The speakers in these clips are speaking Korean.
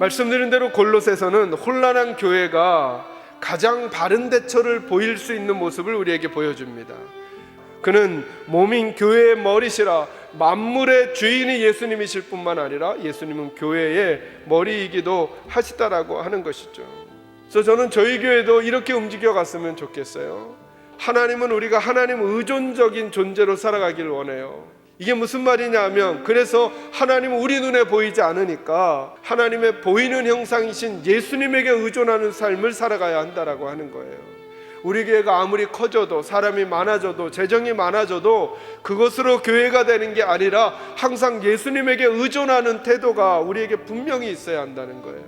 말씀드린 대로 골로새서는 혼란한 교회가 가장 바른 대처를 보일 수 있는 모습을 우리에게 보여줍니다. 그는 몸인 교회의 머리시라 만물의 주인이 예수님이실 뿐만 아니라 예수님은 교회의 머리이기도 하시다라고 하는 것이죠. 그래서 저는 저희 교회도 이렇게 움직여 갔으면 좋겠어요. 하나님은 우리가 하나님 의존적인 존재로 살아가기를 원해요. 이게 무슨 말이냐 하면 그래서 하나님은 우리 눈에 보이지 않으니까 하나님의 보이는 형상이신 예수님에게 의존하는 삶을 살아가야 한다라고 하는 거예요. 우리 교회가 아무리 커져도 사람이 많아져도 재정이 많아져도 그것으로 교회가 되는 게 아니라 항상 예수님에게 의존하는 태도가 우리에게 분명히 있어야 한다는 거예요.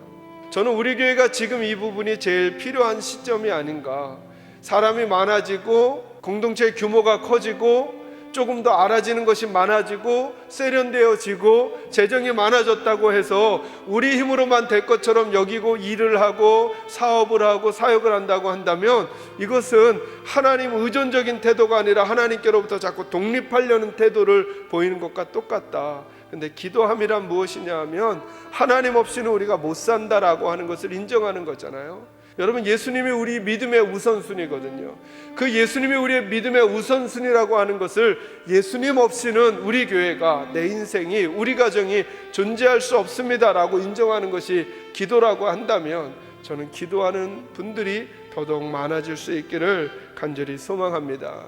저는 우리 교회가 지금 이 부분이 제일 필요한 시점이 아닌가. 사람이 많아지고 공동체의 규모가 커지고 조금 더 알아지는 것이 많아지고 세련되어지고 재정이 많아졌다고 해서 우리 힘으로만 될 것처럼 여기고 일을 하고 사업을 하고 사역을 한다고 한다면 이것은 하나님 의존적인 태도가 아니라 하나님께로부터 자꾸 독립하려는 태도를 보이는 것과 똑같다. 근데 기도함이란 무엇이냐 하면 하나님 없이는 우리가 못 산다라고 하는 것을 인정하는 거잖아요. 여러분 예수님이 우리 믿음의 우선순위거든요. 그 예수님이 우리의 믿음의 우선순위라고 하는 것을 예수님 없이는 우리 교회가 내 인생이 우리 가정이 존재할 수 없습니다라고 인정하는 것이 기도라고 한다면 저는 기도하는 분들이 더더욱 많아질 수 있기를 간절히 소망합니다.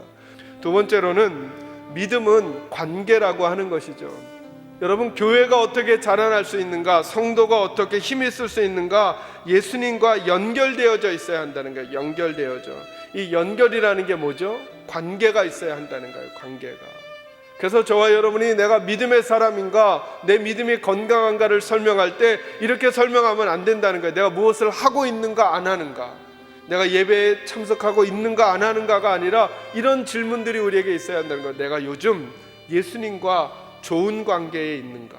두 번째로는 믿음은 관계라고 하는 것이죠. 여러분 교회가 어떻게 자라날 수 있는가 성도가 어떻게 힘이 있을 수 있는가 예수님과 연결되어져 있어야 한다는 거예요 연결되어져. 이 연결이라는 게 뭐죠? 관계가 있어야 한다는 거예요 관계가. 그래서 저와 여러분이 내가 믿음의 사람인가 내 믿음이 건강한가를 설명할 때 이렇게 설명하면 안 된다는 거예요. 내가 무엇을 하고 있는가 안 하는가. 내가 예배에 참석하고 있는가 안 하는가가 아니라 이런 질문들이 우리에게 있어야 한다는 거예요. 내가 요즘 예수님과 좋은 관계에 있는가?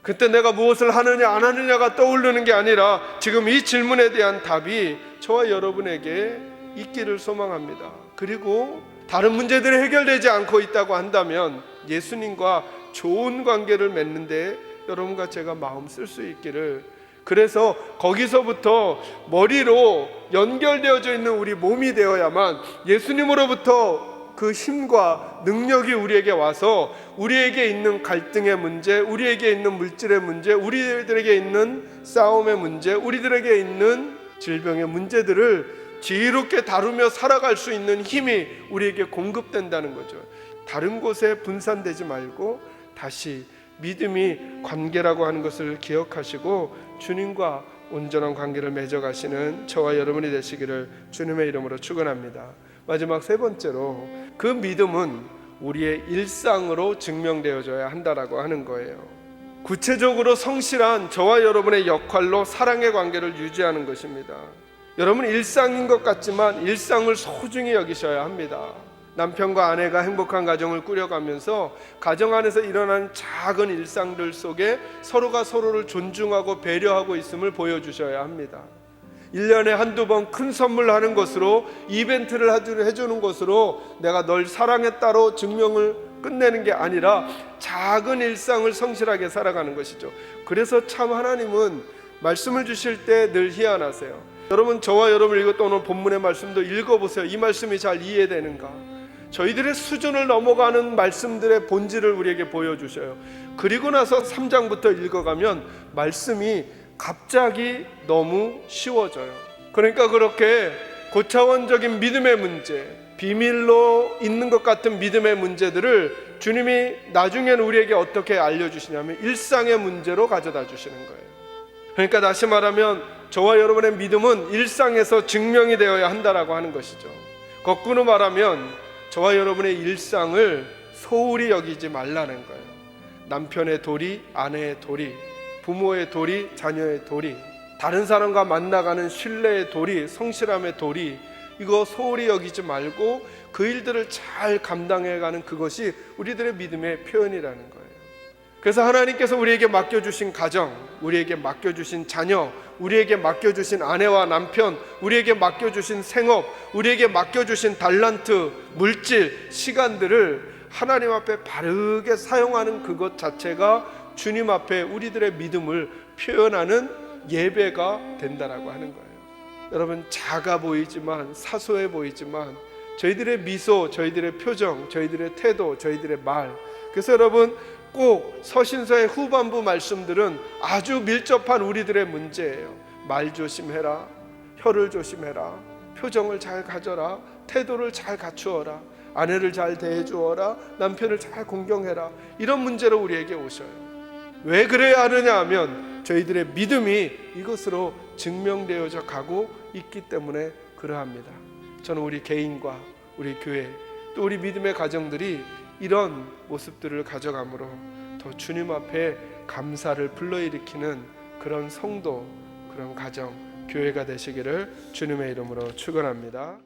그때 내가 무엇을 하느냐 안 하느냐가 떠오르는 게 아니라 지금 이 질문에 대한 답이 저와 여러분에게 있기를 소망합니다. 그리고 다른 문제들이 해결되지 않고 있다고 한다면 예수님과 좋은 관계를 맺는데 여러분과 제가 마음 쓸 수 있기를 그래서 거기서부터 머리로 연결되어져 있는 우리 몸이 되어야만 예수님으로부터 그 힘과 능력이 우리에게 와서 우리에게 있는 갈등의 문제, 우리에게 있는 물질의 문제, 우리들에게 있는 싸움의 문제, 우리들에게 있는 질병의 문제들을 지혜롭게 다루며 살아갈 수 있는 힘이 우리에게 공급된다는 거죠. 다른 곳에 분산되지 말고 다시 믿음이 관계라고 하는 것을 기억하시고 주님과 온전한 관계를 맺어가시는 저와 여러분이 되시기를 주님의 이름으로 축원합니다. 마지막 세 번째로 그 믿음은 우리의 일상으로 증명되어져야 한다라고 하는 거예요. 구체적으로 성실한 저와 여러분의 역할로 사랑의 관계를 유지하는 것입니다. 여러분 일상인 것 같지만 일상을 소중히 여기셔야 합니다. 남편과 아내가 행복한 가정을 꾸려가면서 가정 안에서 일어나는 작은 일상들 속에 서로가 서로를 존중하고 배려하고 있음을 보여주셔야 합니다. 1년에 한두 번 큰 선물 하는 것으로 이벤트를 해주는 것으로 내가 널 사랑했다로 증명을 끝내는 게 아니라 작은 일상을 성실하게 살아가는 것이죠. 그래서 참 하나님은 말씀을 주실 때 늘 희한하세요. 여러분 저와 여러분 읽었던 오늘 본문의 말씀도 읽어보세요. 이 말씀이 잘 이해되는가? 저희들의 수준을 넘어가는 말씀들의 본질을 우리에게 보여주셔요. 그리고 나서 3장부터 읽어가면 말씀이 갑자기 너무 쉬워져요. 그러니까 그렇게 고차원적인 믿음의 문제, 비밀로 있는 것 같은 믿음의 문제들을 주님이 나중에는 우리에게 어떻게 알려주시냐면 일상의 문제로 가져다 주시는 거예요. 그러니까 다시 말하면 저와 여러분의 믿음은 일상에서 증명이 되어야 한다라고 하는 것이죠. 거꾸로 말하면 저와 여러분의 일상을 소홀히 여기지 말라는 거예요. 남편의 도리, 아내의 도리, 부모의 도리, 자녀의 도리, 다른 사람과 만나가는 신뢰의 도리, 성실함의 도리, 이거 소홀히 여기지 말고 그 일들을 잘 감당해가는 그것이 우리들의 믿음의 표현이라는 거예요. 그래서 하나님께서 우리에게 맡겨주신 가정, 우리에게 맡겨주신 자녀, 우리에게 맡겨주신 아내와 남편, 우리에게 맡겨주신 생업, 우리에게 맡겨주신 달란트, 물질, 시간들을 하나님 앞에 바르게 사용하는 그것 자체가 주님 앞에 우리들의 믿음을 표현하는 예배가 된다라고 하는 거예요. 여러분 작아 보이지만 사소해 보이지만 저희들의 미소, 저희들의 표정, 저희들의 태도, 저희들의 말. 그래서 여러분 꼭 서신서의 후반부 말씀들은 아주 밀접한 우리들의 문제예요. 말 조심해라. 혀를 조심해라. 표정을 잘 가져라. 태도를 잘 갖추어라. 아내를 잘 대해 주어라. 남편을 잘 공경해라. 이런 문제로 우리에게 오셔요. 왜 그래야 하느냐 하면 저희들의 믿음이 이것으로 증명되어져 가고 있기 때문에 그러합니다. 저는 우리 개인과 우리 교회 또 우리 믿음의 가정들이 이런 모습들을 가져감으로 더 주님 앞에 감사를 불러일으키는 그런 성도 그런 가정 교회가 되시기를 주님의 이름으로 축원합니다.